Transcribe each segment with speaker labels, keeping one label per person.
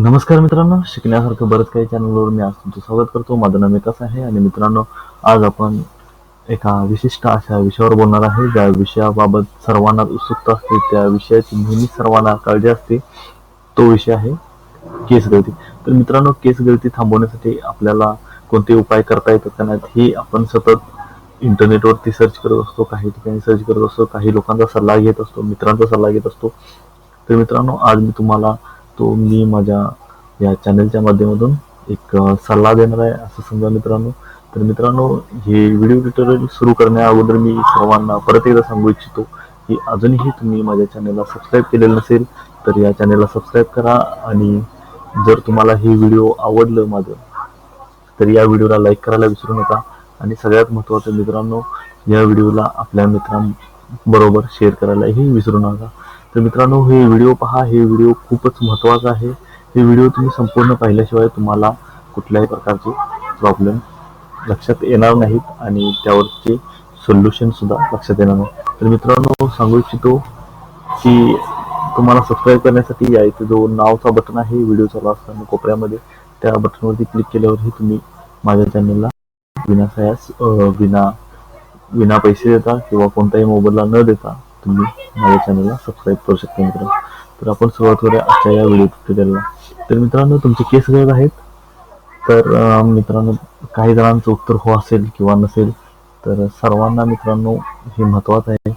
Speaker 1: नमस्कार मित्रांनो शिकण्यासारखं बरंच काही चॅनलवर मी आज तुमचं स्वागत करतो. माझं नाव विकास आहे आणि मित्रांनो आज आपण एका विशिष्ट अशा विषयावर बोलणार आहे. ज्या विषयाबाबत सर्वांना उत्सुकता असते त्या विषयाची नेहमी सर्वांना काळजी असते. तो विषय आहे केस गळती. तर मित्रांनो केस गळती थांबवण्यासाठी आपल्याला कोणते उपाय करता येतात का नाहीत हे आपण सतत इंटरनेटवरती सर्च करत असतो काही ठिकाणी सर्च करत असतो काही लोकांचा सल्ला घेत असतो मित्रांचा सल्ला घेत असतो. तर मित्रांनो आज मी तुम्हाला तो मी माझ्या या चॅनलच्या माध्यमातून एक सल्ला देणार आहे असं समजा मित्रांनो. तर मित्रांनो हे व्हिडिओ ट्युटोरियल सुरू करण्या अगोदर मी सर्वांना परत एकदा सांगू इच्छितो की अजूनही तुम्ही माझ्या चॅनलला सबस्क्राईब केलेलं नसेल तर या चॅनलला सबस्क्राईब करा आणि जर तुम्हाला हे व्हिडिओ आवडलं माझं तर या व्हिडिओला लाईक करायला विसरू नका. आणि सगळ्यात महत्त्वाचं मित्रांनो या व्हिडिओला आपल्या मित्रांबरोबर शेअर करायलाही विसरू नका. तर मित्रांनो हे व्हिडिओ पहा. हे व्हिडिओ खूपच महत्त्वाचा आहे. हे व्हिडिओ तुम्ही संपूर्ण पाहिल्याशिवाय तुम्हाला कुठल्याही प्रकारचे प्रॉब्लेम लक्षात येणार नाहीत आणि त्यावरचे सोल्युशनसुद्धा लक्षात येणार नाही. तर मित्रांनो सांगू इच्छितो की तुम्हाला सबस्क्राईब करण्यासाठी या इथे जो नावचा बटन आहे व्हिडिओ चालू असताना कोपऱ्यामध्ये त्या बटनवरती क्लिक केल्यावरही तुम्ही माझ्या चॅनलला विना सयास विना विना पैसे देता किंवा कोणत्याही मोबाईलला न देता तुम्ही माझ्या चॅनलला सबस्क्राईब करू शकता मित्रांनो. तर आपण सुरुवात करूया आजच्या या व्हिडिओ ट्युटोरियलला तर मित्रांनो तुमचे केस गळत आहेत. तर मित्रांनो काही जणांचं उत्तर हो असेल किंवा नसेल तर सर्वांना मित्रांनो हे महत्त्वाचं आहे.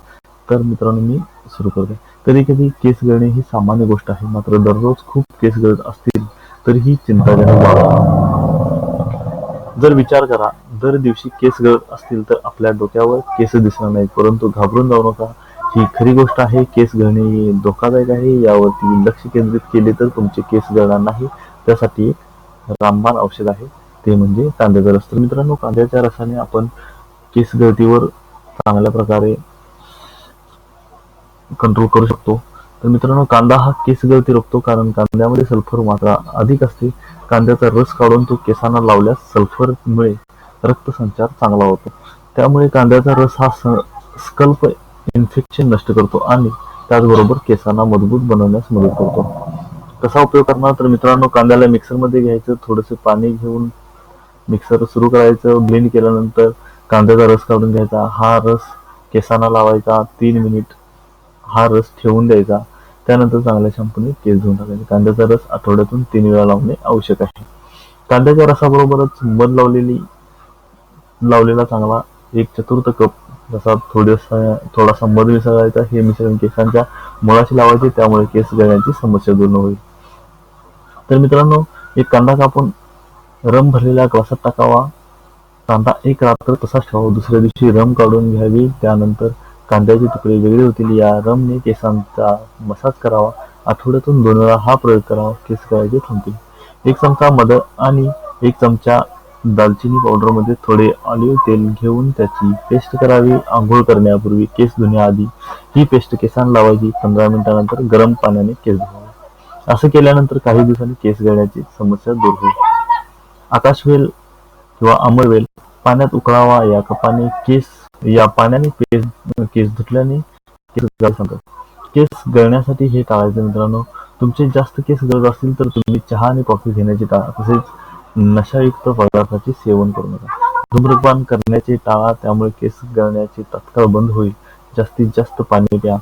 Speaker 1: तर मित्रांनो मी सुरू करते कधी कधी केस गळणे ही सामान्य गोष्ट आहे. मात्र दररोज खूप केस गळत असतील तर ही चिंताजनक बाब जर विचार करा दर दिवशी केस गळत असतील तर आपल्या डोक्यावर केस दिसणार नाहीत. परंतु घाबरून जाऊ नका. ही खरी गोष्ट आहे केस गळणे धोकादायक आहे. यावरती लक्ष केंद्रित केले तर तुमचे केस गळणार नाही. त्यासाठी एक रामबाण औषध आहे. ते म्हणजे कांद्याचा रस. तर मित्रांनो कांद्याच्या रसाने आपण केस गळतीवर चांगल्या प्रकारे कंट्रोल करू शकतो. तर मित्रांनो कांदा हा केस गळती रोखतो कारण कांद्यामध्ये सल्फर मात्रा अधिक असते. कांद्याचा रस काढून तो केसांना लावल्यास सल्फरमुळे रक्तसंचार चांगला होतो. त्यामुळे कांद्याचा रस हा स्कल्प इन्फेक्शन नष्ट करतो आणि त्याचबरोबर केसांना मजबूत बनवण्यास मदत करतो. कसा उपयोग करणार? तर मित्रांनो कांद्याला मिक्सरमध्ये घ्यायचं थोडंसं पाणी घेऊन मिक्सर सुरू करायचं ब्लेंड केल्यानंतर कांद्याचा रस काढून घ्यायचा. हा रस केसांना लावायचा तीन मिनिट हा रस ठेवून द्यायचा. त्यानंतर चांगल्या शॅम्पूने केस धुवून टाकायचे. कांद्याचा रस आठवड्यातून तीन वेळा लावणे आवश्यक आहे. कांद्याच्या रसाबरोबरच मध लावलेली लावलेला चांगला एक चतुर्थ कप जसा थोडासा थोडासा मध मिसळायचा हे मिश्रण केसांच्या मुळाशी लावायचे त्यामुळे केस गळण्याची समस्या दूर होईल. तर मित्रांनो एक कांदा कापून रम भरलेल्या ग्लासात टाकावा. कांदा एक रात्र तसाच ठेवावा. दुसऱ्या दिवशी रम काढून घ्यावी. त्यानंतर कांद्याचे तुकडे वेगळे होतील. या रमने केसांचा मसाज करावा. आठवड्यातून दोन वेळा हा प्रयोग करावा. केस गळायचे थांबतील. एक चमचा मध आणि एक चमचा दालचिनी पावडरमध्ये थोडे ऑलिव्ह तेल घेऊन त्याची पेस्ट करावी. आंघोळ करण्यापूर्वी केस धुण्याआधी ही पेस्ट केसांना लावायची. पंधरा मिनिटानंतर गरम पाण्याने केस धुवावे. असं केल्यानंतर काही दिवसांनी केस गळण्याची समस्या दूर होईल. आकाशवेल किंवा अमरवेल पाण्यात उकळावा. या कपाने केस या पाण्याने केस केस धुतल्याने केस गळ सांगतात. केस गळण्यासाठी हे टाळायचं मित्रांनो. तुमचे जास्त केस गळत असतील तर तुम्ही चहा आणि कॉफी घेण्याची टाळा. तसेच नशायुक्त पदार्थाचे सेवन करू नका. धूम्रपान करण्याचे टाळा त्यामुळे केस गळण्याचे तत्काळ बंद होईल. जास्तीत जास्त पाणी प्या.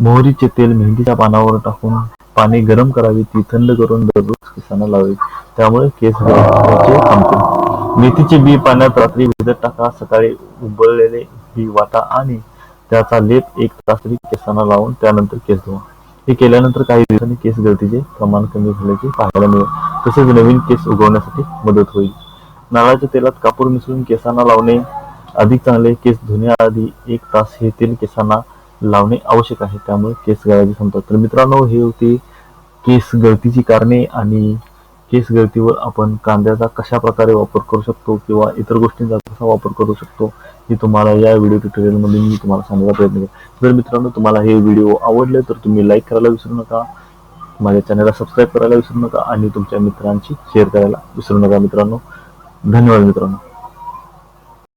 Speaker 1: मोहरीचे तेल मेहंदीच्या पानावर टाकून पाणी गरम करावे ती थंड करून दररोज केसांना लावावी. त्यामुळे केस गळण्याचे थांबतील मेथीचे बी पाण्यात रात्री भिजत टाका. सकाळी उबळलेले बी वाटा आणि त्याचा लेप एक तास तरी केसांना लावून त्यानंतर केस धुवा. हे केल्यानंतर काही दिवसांनी केस गळतीचे प्रमाण कमी झाल्याचे पाहायला मिळेल. तसेच नवीन केस उगवण्यासाठी मदत होईल. नारळाच्या तेलात कापूर मिसळून केसांना लावणे अधिक चांगले केस धुण्याआधी एक तास हे तेल केसांना लावणे आवश्यक आहे. त्यामुळे केस गळायचे थांबतात तर मित्रांनो हे होते केस गळतीची कारणे आणि केस गळतीवर आपण कांद्याचा कशा प्रकारे वापर करू शकतो किंवा इतर गोष्टींचा कसा वापर करू शकतो हे तुम्हाला या व्हिडिओ ट्युटोरियलमध्ये मी तुम्हाला सांगायचा प्रयत्न केला जर मित्रांनो तुम्हाला हे व्हिडिओ आवडले तर तुम्ही लाईक करायला विसरू नका माझ्या चॅनलला सबस्क्राईब करायला विसरू नका आणि तुमच्या मित्रांशी शेअर करायला विसरू नका मित्रांनो. धन्यवाद मित्रांनो.